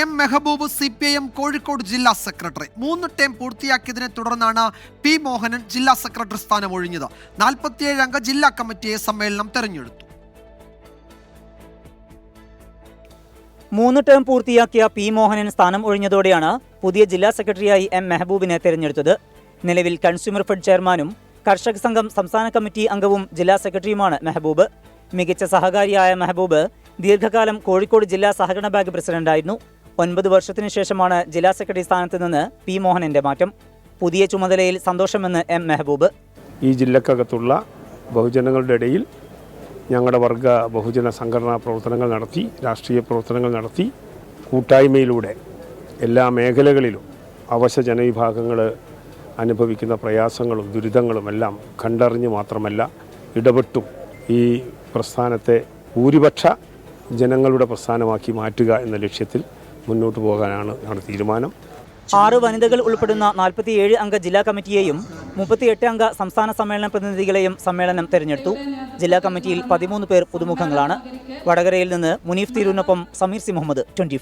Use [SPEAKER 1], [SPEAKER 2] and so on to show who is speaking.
[SPEAKER 1] M Mehaboob C P I M Kozhikode ജില്ലാ secretary. മൂന്ന് term പൂർത്തിയാക്കിയതിനെ തുടർന്നാണ് പി മോഹനൻ ജില്ലാ സെക്രട്ടറി സ്ഥാനം ഒഴിഞ്ഞത്. നാൽപ്പത്തിയേഴ് അംഗ ജില്ലാ കമ്മിറ്റിയെ സമ്മേളനം തെരഞ്ഞെടുത്തു.
[SPEAKER 2] മൂന്ന് ടേം പൂർത്തിയാക്കിയ പി മോഹനൻ സ്ഥാനം ഒഴിഞ്ഞതോടെയാണ് പുതിയ ജില്ലാ സെക്രട്ടറിയായി എം മെഹബൂബിനെ തെരഞ്ഞെടുത്തത്. നിലവിൽ കൺസ്യൂമർ ഫെഡ് ചെയർമാനും കർഷക സംഘം സംസ്ഥാന കമ്മിറ്റി അംഗവും ജില്ലാ സെക്രട്ടറിയുമാണ് മെഹബൂബ്. മികച്ച സഹകാരിയായ മെഹബൂബ് ദീർഘകാലം കോഴിക്കോട് ജില്ലാ സഹകരണ ബാങ്ക് പ്രസിഡന്റായിരുന്നു. ഒൻപത് വർഷത്തിനു ശേഷമാണ് ജില്ലാ സെക്രട്ടറി സ്ഥാനത്ത് നിന്ന് പി മോഹനന്റെ മാറ്റം. പുതിയ ചുമതലയിൽ സന്തോഷമെന്ന് എം മെഹബൂബ്.
[SPEAKER 3] ഈ ജില്ലക്കകത്തുള്ള ബഹുജനങ്ങളുടെ ഇടയിൽ ഞങ്ങളുടെ വർഗ ബഹുജന സംഘടനാ പ്രവർത്തനങ്ങൾ നടത്തി രാഷ്ട്രീയ പ്രവർത്തനങ്ങൾ നടത്തി കൂട്ടായ്മയിലൂടെ എല്ലാ മേഖലകളിലും അവശ ജനവിഭാഗങ്ങൾ അനുഭവിക്കുന്ന പ്രയാസങ്ങളും ദുരിതങ്ങളും എല്ലാം കണ്ടറിഞ്ഞ് മാത്രമല്ല ഇടപെട്ടും ഈ പ്രസ്ഥാനത്തെ ഭൂരിപക്ഷ ജനങ്ങളുടെ പ്രസ്ഥാനമാക്കി മാറ്റുക എന്ന ലക്ഷ്യത്തിൽ മുന്നോട്ട് പോകാനാണ് ഞങ്ങളുടെ തീരുമാനം.
[SPEAKER 2] ആറ് വനിതകൾ ഉൾപ്പെടുന്ന നാൽപ്പത്തിയേഴ് അംഗ ജില്ലാ കമ്മിറ്റിയെയും മുപ്പത്തിയെട്ട് അംഗ സംസ്ഥാന സമ്മേളന പ്രതിനിധികളെയും സമ്മേളനം തെരഞ്ഞെടുത്തു. ജില്ലാ കമ്മിറ്റിയിൽ പതിമൂന്ന് പേർ പുതുമുഖങ്ങളാണ്. വടകരയിൽ നിന്ന് മുനീഫ് തിരൂരിനൊപ്പം സമീർ സി മുഹമ്മദ് ട്വന്റി